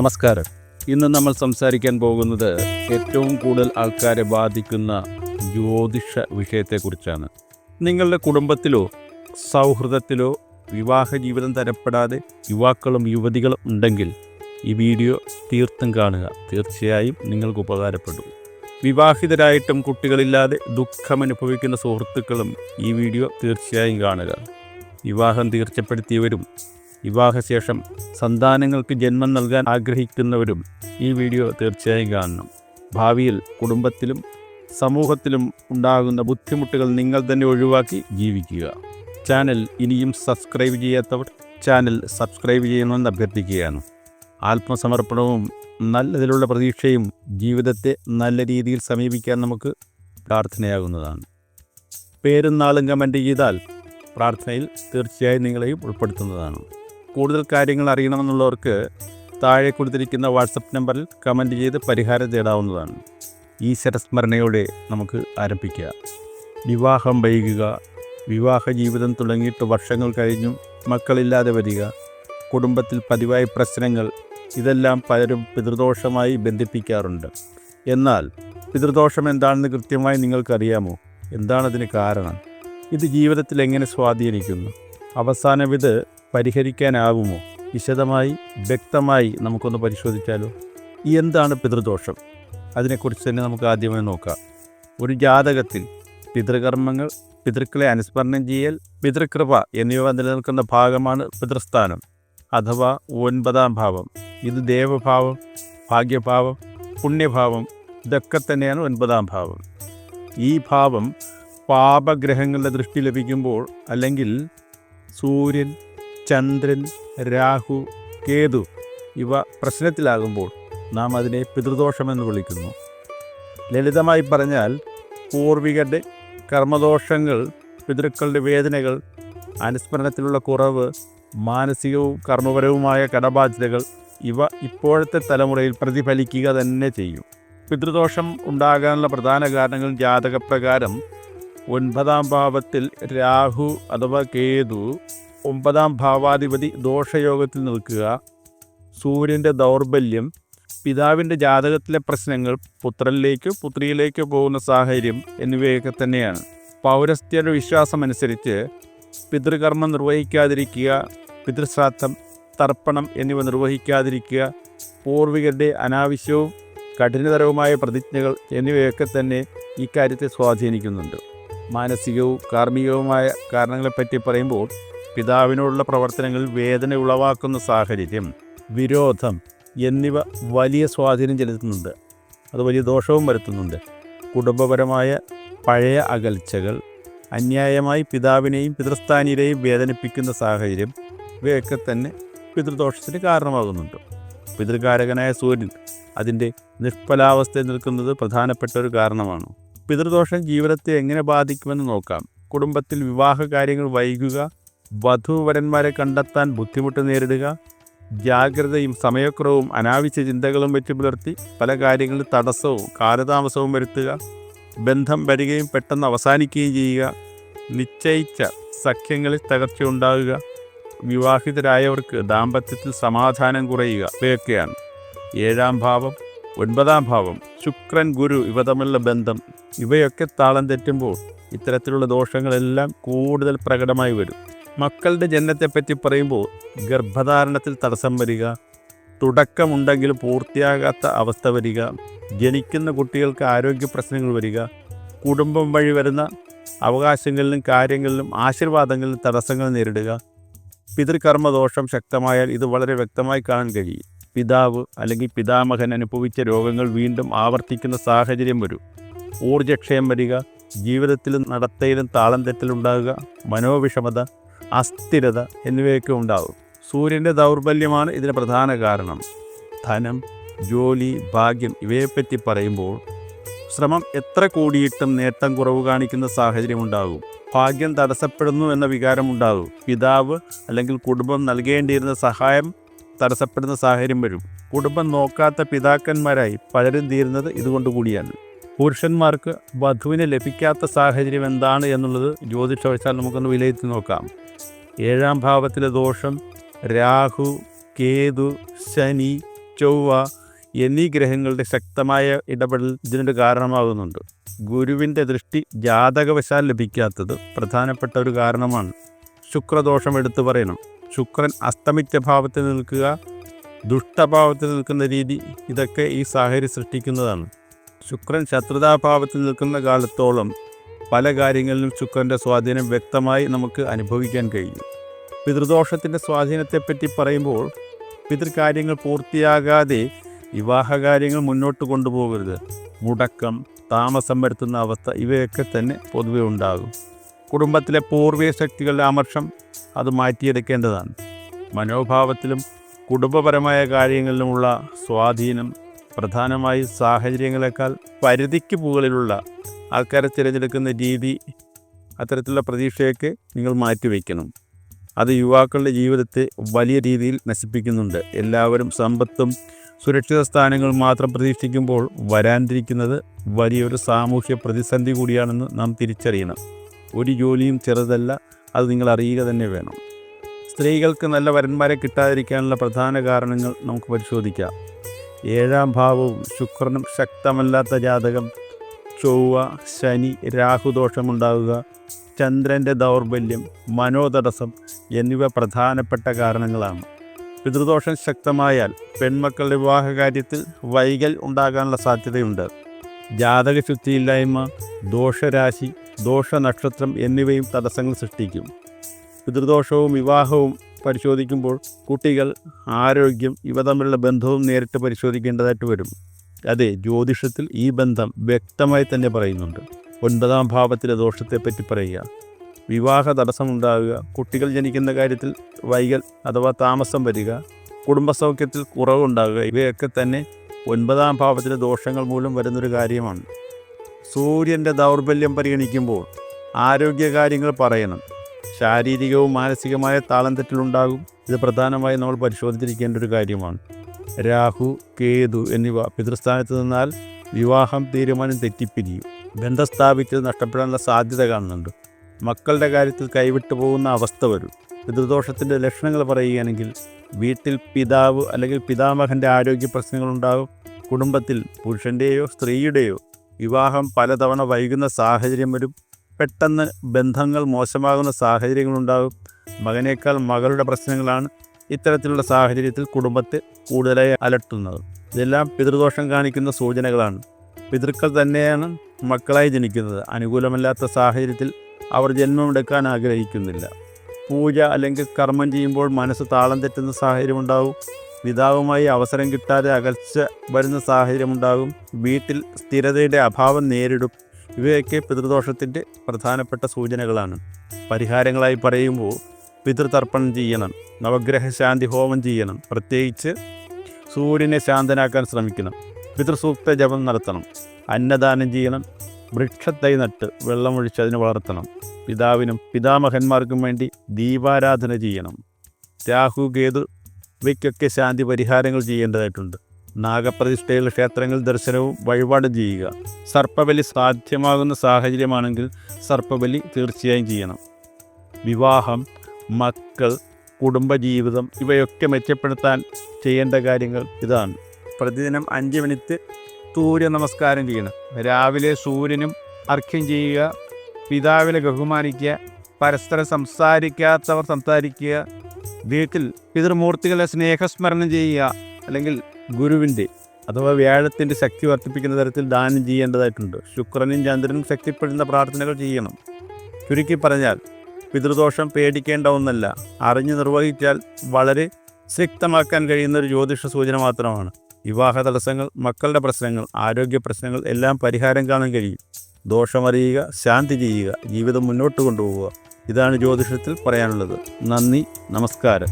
നമസ്കാരം. ഇന്ന് നമ്മൾ സംസാരിക്കാൻ പോകുന്നത് ഏറ്റവും കൂടുതൽ ആൾക്കാരെ ബാധിക്കുന്ന ജ്യോതിഷ വിഷയത്തെക്കുറിച്ചാണ്. നിങ്ങളുടെ കുടുംബത്തിലോ സൗഹൃദത്തിലോ വിവാഹ ജീവിതം തരപ്പെടാതെ യുവാക്കളും യുവതികളും ഉണ്ടെങ്കിൽ ഈ വീഡിയോ തീർത്തും കാണുക. തീർച്ചയായും നിങ്ങൾക്ക് ഉപകാരപ്പെടും. വിവാഹിതരായിട്ടും കുട്ടികളില്ലാതെ ദുഃഖമനുഭവിക്കുന്ന സുഹൃത്തുക്കളും ഈ വീഡിയോ തീർച്ചയായും കാണുക. വിവാഹം തീർച്ചപ്പെടുത്തിയവരും വിവാഹശേഷം സന്താനങ്ങൾക്ക് ജന്മം നൽകാൻ ആഗ്രഹിക്കുന്നവരും ഈ വീഡിയോ തീർച്ചയായും കാണണം. ഭാവിയിൽ കുടുംബത്തിലും സമൂഹത്തിലും ഉണ്ടാകുന്ന ബുദ്ധിമുട്ടുകൾ നിങ്ങൾ തന്നെ ഒഴിവാക്കി ജീവിക്കുക. ചാനൽ ഇനിയും സബ്സ്ക്രൈബ് ചെയ്യാത്തവർ ചാനൽ സബ്സ്ക്രൈബ് ചെയ്യണമെന്ന് അഭ്യർത്ഥിക്കുകയാണ്. ആത്മസമർപ്പണവും നല്ലതിലുള്ള പ്രതീക്ഷയും ജീവിതത്തെ നല്ല രീതിയിൽ സമീപിക്കാൻ നമുക്ക് പ്രാർത്ഥനയാകുന്നതാണ്. പേരും നാളും കമന്റ് ചെയ്താൽ പ്രാർത്ഥനയിൽ തീർച്ചയായും നിങ്ങളെയും ഉൾപ്പെടുത്തുന്നതാണ്. കൂടുതൽ കാര്യങ്ങൾ അറിയണമെന്നുള്ളവർക്ക് താഴെ കൊടുത്തിരിക്കുന്ന വാട്സപ്പ് നമ്പറിൽ കമന്റ് ചെയ്ത് പരിഹാരം തേടാവുന്നതാണ്. ഈ ശരസ്മരണയോടെ നമുക്ക് ആരംഭിക്കുക. വിവാഹം വൈകുക. വിവാഹ ജീവിതം തുടങ്ങിയിട്ട് വർഷങ്ങൾ കഴിഞ്ഞും. മക്കളില്ലാതെ വരിക. കുടുംബത്തിൽ പതിവായ പ്രശ്നങ്ങൾ. ഇതെല്ലാം പലരും പിതൃദോഷമായി ബന്ധിപ്പിക്കാറുണ്ട്. എന്നാൽ പിതൃദോഷം എന്താണെന്ന് കൃത്യമായി നിങ്ങൾക്കറിയാമോ? എന്താണതിന് കാരണം? ഇത് ജീവിതത്തിൽ എങ്ങനെ സ്വാധീനിക്കുന്നു? അവസാനം ഇത് പരിഹരിക്കാനാവുമോ? വിശദമായി വ്യക്തമായി നമുക്കൊന്ന് പരിശോധിച്ചാലോ? എന്താണ് പിതൃദോഷം? അതിനെക്കുറിച്ച് തന്നെ നമുക്ക് ആദ്യമായി നോക്കാം. ഒരു ജാതകത്തിൽ പിതൃകർമ്മങ്ങൾ പിതൃക്കളെ അനുസ്മരണം ചെയ്യൽ പിതൃകൃപ എന്നിവ നിലനിൽക്കുന്ന ഭാഗമാണ് പിതൃസ്ഥാനം അഥവാ ഒൻപതാം ഭാവം. ഇത് ദേവഭാവം ഭാഗ്യഭാവം പുണ്യഭാവം ഇതൊക്കെ തന്നെയാണ് ഒൻപതാം ഭാവം. ഈ ഭാവം പാപഗ്രഹങ്ങളുടെ ദൃഷ്ടി ലഭിക്കുമ്പോൾ അല്ലെങ്കിൽ സൂര്യൻ ചന്ദ്രൻ രാഹു കേതു ഇവ പ്രശ്നത്തിലാകുമ്പോൾ നാം അതിനെ പിതൃദോഷമെന്ന് വിളിക്കുന്നു. ലളിതമായി പറഞ്ഞാൽ പൂർവികരുടെ കർമ്മദോഷങ്ങൾ പിതൃക്കളുടെ വേദനകൾ അനുസ്മരണത്തിലുള്ള കുറവ് മാനസികവും കർമ്മപരവുമായ കടബാധ്യതകൾ ഇവ ഇപ്പോഴത്തെ തലമുറയിൽ പ്രതിഫലിക്കുക തന്നെ ചെയ്യും. പിതൃദോഷം ഉണ്ടാകാനുള്ള പ്രധാന കാരണങ്ങൾ ജാതകപ്രകാരം ഒൻപതാം ഭാവത്തിൽ രാഹു അഥവാ കേതു ഒമ്പതാം ഭാവാധിപതി ദോഷയോഗത്തിൽ നിൽക്കുക സൂര്യന്റെ ദൗർബല്യം പിതാവിന്റെ ജാതകത്തിലെ പ്രശ്നങ്ങൾ പുത്രനിലേക്കോ പുത്രിയിലേക്കോ പോകുന്ന സാഹചര്യം എന്നിവയൊക്കെ തന്നെയാണ്. പൗരസ്ത്യരുടെ വിശ്വാസമനുസരിച്ച് പിതൃകർമ്മം നിർവഹിക്കാതിരിക്കുക പിതൃശ്രാദ്ധം തർപ്പണം എന്നിവ നിർവഹിക്കാതിരിക്കുക പൂർവികരുടെ അനാവശ്യവും കഠിനതരവുമായ പ്രതിജ്ഞകൾ എന്നിവയൊക്കെ തന്നെ ഇക്കാര്യത്തെ സ്വാധീനിക്കുന്നുണ്ട്. മാനസികവും കാർമ്മികവുമായ കാരണങ്ങളെപ്പറ്റി പറയുമ്പോൾ പിതാവിനോടുള്ള പ്രവർത്തനങ്ങളിൽ വേദന ഉളവാക്കുന്ന സാഹചര്യം വിരോധം എന്നിവ വലിയ സ്വാധീനം ചെലുത്തുന്നുണ്ട്. അത് വലിയ ദോഷവും വരുത്തുന്നുണ്ട്. കുടുംബപരമായ പഴയ അകൽച്ചകൾ അന്യായമായി പിതാവിനെയും പിതൃസ്ഥാനിയെയും വേദനിപ്പിക്കുന്ന സാഹചര്യം ഇവയൊക്കെ തന്നെ പിതൃദോഷത്തിന് കാരണമാകുന്നുണ്ട്. പിതൃകാരകനായ സൂര്യൻ അതിന്റെ നിഷ്ഫലാവസ്ഥയിൽ നിൽക്കുന്നത് പ്രധാനപ്പെട്ട ഒരു കാരണമാണ്. പിതൃദോഷം ജീവിതത്തെ എങ്ങനെ ബാധിക്കുമെന്ന് നോക്കാം. കുടുംബത്തിൽ വിവാഹ കാര്യങ്ങൾ വൈകുക വധുവരന്മാരെ കണ്ടെത്താൻ ബുദ്ധിമുട്ട് നേരിടുക ജാഗ്രതയും സമയക്കുറവും അനാവശ്യ ചിന്തകളും വെച്ച് പുലർത്തി പല കാര്യങ്ങളിൽ തടസ്സവും കാലതാമസവും വരുത്തുക ബന്ധം വരികയും പെട്ടെന്ന് അവസാനിക്കുകയും ചെയ്യുക നിശ്ചയിച്ച സഖ്യങ്ങളിൽ തകർച്ചയുണ്ടാകുക വിവാഹിതരായവർക്ക് ദാമ്പത്യത്തിൽ സമാധാനം കുറയുക ഇവയൊക്കെയാണ്. ഏഴാം ഭാവം ഒൻപതാം ഭാവം ശുക്രൻ ഗുരു ഇവ തമ്മിലുള്ള ബന്ധം. ഇവയൊക്കെ താളം തെറ്റുമ്പോൾ ഇത്തരത്തിലുള്ള ദോഷങ്ങളെല്ലാം കൂടുതൽ പ്രകടമായി വരും. മക്കളുടെ ജനനത്തെപ്പറ്റി പറയുമ്പോൾ ഗർഭധാരണത്തിൽ തടസ്സം വരിക തുടക്കമുണ്ടെങ്കിലും പൂർത്തിയാകാത്ത അവസ്ഥ വരിക ജനിക്കുന്ന കുട്ടികൾക്ക് ആരോഗ്യ പ്രശ്നങ്ങൾ വരിക കുടുംബം വഴി വരുന്ന അവകാശങ്ങളിലും കാര്യങ്ങളിലും ആശീർവാദങ്ങളിലും തടസ്സങ്ങൾ നേരിടുക പിതൃകർമ്മദോഷം ശക്തമായാൽ ഇത് വളരെ വ്യക്തമായി കാണാൻ കഴിയും. പിതാവ് അല്ലെങ്കിൽ പിതാമഹൻ അനുഭവിച്ച രോഗങ്ങൾ വീണ്ടും ആവർത്തിക്കുന്ന സാഹചര്യം വരും. ഊർജക്ഷയം വരിക ജീവിതത്തിലും നടത്തയിലും താളം തെറ്റലുണ്ടാകുക മനോവിഷമത അസ്ഥിരത എന്നിവയൊക്കെ ഉണ്ടാകും. സൂര്യന്റെ ദൗർബല്യമാണ് ഇതിന് പ്രധാന കാരണം. ധനം ജോലി ഭാഗ്യം ഇവയെപ്പറ്റി പറയുമ്പോൾ ശ്രമം എത്ര കൂടിയിട്ടും നേട്ടം കുറവ് കാണിക്കുന്ന സാഹചര്യം ഉണ്ടാകും. ഭാഗ്യം തടസ്സപ്പെടുന്നു എന്ന വികാരം ഉണ്ടാകും. പിതാവ് അല്ലെങ്കിൽ കുടുംബം നൽകേണ്ടിയിരുന്ന സഹായം തടസ്സപ്പെടുന്ന സാഹചര്യം വരും. കുടുംബം നോക്കാത്ത പിതാക്കന്മാരായി പലരും തീരുന്നത് ഇതുകൊണ്ട് കൂടിയാണ്. പുരുഷന്മാർക്ക് വധുവിനെ ലഭിക്കാത്ത സാഹചര്യം എന്താണ് എന്നുള്ളത് ജ്യോതിഷവശാൽ നമുക്കൊന്ന് വിലയിരുത്തി നോക്കാം. ഏഴാം ഭാവത്തിലെ ദോഷം രാഹു കേതു ശനി ചൊവ്വ എന്നീ ഗ്രഹങ്ങളുടെ ശക്തമായ ഇടപെടൽ ഇതിനൊരു കാരണമാകുന്നുണ്ട്. ഗുരുവിന്റെ ദൃഷ്ടി ജാതകവശാൽ ലഭിക്കാത്തത് പ്രധാനപ്പെട്ട ഒരു കാരണമാണ്. ശുക്രദോഷം എടുത്തു പറയണം. ശുക്രൻ അസ്തമിച്ച ഭാവത്തിൽ നിൽക്കുക ദുഷ്ടഭാവത്തിൽ നിൽക്കുന്ന രീതി ഇതൊക്കെ ഈ സാഹചര്യം സൃഷ്ടിക്കുന്നതാണ്. ശുക്രൻ ശത്രുതാഭാവത്തിൽ നിൽക്കുന്ന കാലത്തോളം പല കാര്യങ്ങളിലും ശുക്രന്റെ സ്വാധീനം വ്യക്തമായി നമുക്ക് അനുഭവിക്കാൻ കഴിയും. പിതൃദോഷത്തിന്റെ സ്വാധീനത്തെപ്പറ്റി പറയുമ്പോൾ പിതൃകാര്യങ്ങൾ പൂർത്തിയാകാതെ വിവാഹകാര്യങ്ങൾ മുന്നോട്ട് കൊണ്ടുപോകരുത്. മുടക്കം താമസം വരുത്തുന്ന അവസ്ഥ ഇവയൊക്കെ തന്നെ പൊതുവെ ഉണ്ടാകും. കുടുംബത്തിലെ പൂർവീയ ശക്തികളുടെ അമർഷം അത് മാറ്റിയെടുക്കേണ്ടതാണ്. മനോഭാവത്തിലും കുടുംബപരമായ കാര്യങ്ങളിലുമുള്ള സ്വാധീനം പ്രധാനമായി സാഹചര്യങ്ങളെക്കാൾ പരിധിക്ക് മുകളിലുള്ള ആൾക്കാരെ തിരഞ്ഞെടുക്കുന്ന രീതി അത്തരത്തിലുള്ള പ്രതീക്ഷയൊക്കെ നിങ്ങൾ മാറ്റിവെക്കണം. അത് യുവാക്കളുടെ ജീവിതത്തെ വലിയ രീതിയിൽ നശിപ്പിക്കുന്നുണ്ട്. എല്ലാവരും സമ്പത്തും സുരക്ഷിത സ്ഥാനങ്ങൾ മാത്രം പ്രതീക്ഷിക്കുമ്പോൾ വരാനിരിക്കുന്നത് വലിയൊരു സാമൂഹ്യ പ്രതിസന്ധി കൂടിയാണെന്ന് നാം തിരിച്ചറിയണം. ഒരു ജോലിയും ചെറുതല്ല അത് നിങ്ങൾ അറിയുക തന്നെ വേണം. സ്ത്രീകൾക്ക് നല്ല വരന്മാരെ കിട്ടാതിരിക്കാനുള്ള പ്രധാന കാരണങ്ങൾ നമുക്ക് പരിശോധിക്കാം. ഏഴാം ഭാവവും ശുക്രനും ശക്തമല്ലാത്ത ജാതകം. ചൊവ്വ ശനി രാഹുദോഷമുണ്ടാവുക ചന്ദ്രന്റെ ദൗർബല്യം മനോതടസ്സം എന്നിവ പ്രധാനപ്പെട്ട കാരണങ്ങളാണ്. പിതൃദോഷം ശക്തമായാൽ പെൺമക്കളുടെ വിവാഹ കാര്യത്തിൽ വൈകൽ ഉണ്ടാകാനുള്ള സാധ്യതയുണ്ട്. ജാതകശുദ്ധിയില്ലായ്മ ദോഷരാശി ദോഷനക്ഷത്രം എന്നിവയും തടസ്സങ്ങൾ സൃഷ്ടിക്കും. പിതൃദോഷവും വിവാഹവും പരിശോധിക്കുമ്പോൾ കുട്ടികൾ ആരോഗ്യം ഇവ തമ്മിലുള്ള ബന്ധവും നേരിട്ട് പരിശോധിക്കേണ്ടതായിട്ട് വരും. അതെ ജ്യോതിഷത്തിൽ ഈ ബന്ധം വ്യക്തമായി തന്നെ പറയുന്നുണ്ട്. ഒൻപതാം ഭാവത്തിലെ ദോഷത്തെപ്പറ്റി പറയുക. വിവാഹ തടസ്സമുണ്ടാവുക. കുട്ടികൾ ജനിക്കുന്ന കാര്യത്തിൽ വൈകൽ അഥവാ താമസം വരിക. കുടുംബസൗഖ്യത്തിൽ കുറവുണ്ടാകുക ഇവയൊക്കെ തന്നെ ഒൻപതാം ഭാവത്തിലെ ദോഷങ്ങൾ മൂലം വരുന്നൊരു കാര്യമാണ്. സൂര്യന്റെ ദൗർബല്യം പരിഗണിക്കുമ്പോൾ ആരോഗ്യകാര്യങ്ങൾ പറയണം. ശാരീരികവും മാനസികമായ താളം തെറ്റിലുണ്ടാകും ഇത് പ്രധാനമായി നമ്മൾ പരിശോധിച്ചിരിക്കേണ്ട ഒരു കാര്യമാണ്. രാഹു കേതു എന്നിവ പിതൃസ്ഥാനത്ത് നിന്നാൽ വിവാഹം തീരുമാനം തെറ്റിപ്പിരിയും. ബന്ധം സ്ഥാപിച്ചത് നഷ്ടപ്പെടാനുള്ള സാധ്യത കാണുന്നുണ്ട്. മക്കളുടെ കാര്യത്തിൽ കൈവിട്ടു പോകുന്ന അവസ്ഥ വരും. പിതൃദോഷത്തിന്റെ ലക്ഷണങ്ങൾ പറയുകയാണെങ്കിൽ വീട്ടിൽ പിതാവ് അല്ലെങ്കിൽ പിതാമഹന്റെ ആരോഗ്യ പ്രശ്നങ്ങളുണ്ടാകും. കുടുംബത്തിൽ പുരുഷന്റെയോ സ്ത്രീയുടെയോ വിവാഹം പലതവണ വൈകുന്ന സാഹചര്യം വരും. പെട്ടെന്ന് ബന്ധങ്ങൾ മോശമാകുന്ന സാഹചര്യങ്ങളുണ്ടാകും. മകനേക്കാൾ മകളുടെ പ്രശ്നങ്ങളാണ് ഇത്തരത്തിലുള്ള സാഹചര്യത്തിൽ കുടുംബത്തെ കൂടുതലായി അലട്ടുന്നത്. ഇതെല്ലാം പിതൃദോഷം കാണിക്കുന്ന സൂചനകളാണ്. പിതൃക്കൾ തന്നെയാണ് മക്കളായി ജനിക്കുന്നത്. അനുകൂലമല്ലാത്ത സാഹചര്യത്തിൽ അവർ ജന്മമെടുക്കാൻ ആഗ്രഹിക്കുന്നില്ല. പൂജ അല്ലെങ്കിൽ കർമ്മം ചെയ്യുമ്പോൾ മനസ്സ് താളം തെറ്റുന്ന സാഹചര്യം ഉണ്ടാവും. പിതാവുമായി അവസരം കിട്ടാതെ അകൽച്ച വരുന്ന സാഹചര്യമുണ്ടാകും വീട്ടിൽ സ്ഥിരതയുടെ അഭാവം നേരിടും. ഇവയൊക്കെ പിതൃദോഷത്തിന്റെ പ്രധാനപ്പെട്ട സൂചനകളാണ്. പരിഹാരങ്ങളായി പറയുമ്പോൾ പിതൃതർപ്പണം ചെയ്യണം നവഗ്രഹ ശാന്തി ഹോമം ചെയ്യണം പ്രത്യേകിച്ച് സൂര്യനെ ശാന്തനാക്കാൻ ശ്രമിക്കണം. പിതൃസൂക്ത ജപം നടത്തണം. അന്നദാനം ചെയ്യണം. വൃക്ഷത്തൈ നട്ട് വെള്ളമൊഴിച്ച് അതിനെ വളർത്തണം. പിതാവിനും പിതാമഹന്മാർക്കും വേണ്ടി ദീപാരാധന ചെയ്യണം. രാഹു കേതു ഇവയ്ക്കൊക്കെ ശാന്തി പരിഹാരങ്ങൾ ചെയ്യേണ്ടതായിട്ടുണ്ട്. നാഗപ്രതിഷ്ഠയുള്ള ക്ഷേത്രങ്ങൾ ദർശനവും വഴിപാടും ചെയ്യുക. സർപ്പബലി സാധ്യമാകുന്ന സാഹചര്യമാണെങ്കിൽ സർപ്പബലി തീർച്ചയായും ചെയ്യണം. വിവാഹം മക്കൾ കുടുംബജീവിതം ഇവയൊക്കെ മെച്ചപ്പെടുത്താൻ ചെയ്യേണ്ട കാര്യങ്ങൾ ഇതാണ്. പ്രതിദിനം അഞ്ച് മിനിറ്റ് സൂര്യ നമസ്കാരം ചെയ്യണം. രാവിലെ സൂര്യനും അർഘ്യം ചെയ്യുക പിതാവിനെ ബഹുമാനിക്കുക പരസ്പരം സംസാരിക്കാത്തവർ സംസാരിക്കുക വീട്ടിൽ പിതൃമൂർത്തികളെ സ്നേഹസ്മരണം ചെയ്യുക അല്ലെങ്കിൽ ഗുരുവിന്റെ അഥവാ വ്യാഴത്തിന്റെ ശക്തി വർദ്ധിപ്പിക്കുന്ന തരത്തിൽ ദാനം ചെയ്യേണ്ടതായിട്ടുണ്ട്. ശുക്രനും ചന്ദ്രനും ശക്തിപ്പെടുന്ന പ്രാർത്ഥനകൾ ചെയ്യണം. ചുരുക്കി പറഞ്ഞാൽ പിതൃദോഷം പേടിക്കേണ്ട ഒന്നല്ല. അറിഞ്ഞു നിർവഹിച്ചാൽ വളരെ ശക്തമാക്കാൻ കഴിയുന്ന ഒരു ജ്യോതിഷ സൂചന മാത്രമാണ്. വിവാഹ തടസ്സങ്ങൾ മക്കളുടെ പ്രശ്നങ്ങൾ ആരോഗ്യ പ്രശ്നങ്ങൾ എല്ലാം പരിഹാരം കാണാൻ കഴിയും. ദോഷമറിയുക ശാന്തി ചെയ്യുക ജീവിതം മുന്നോട്ട് കൊണ്ടുപോവുക. ഇതാണ് ജ്യോതിഷത്തിൽ പറയാനുള്ളത്. നന്ദി നമസ്കാരം.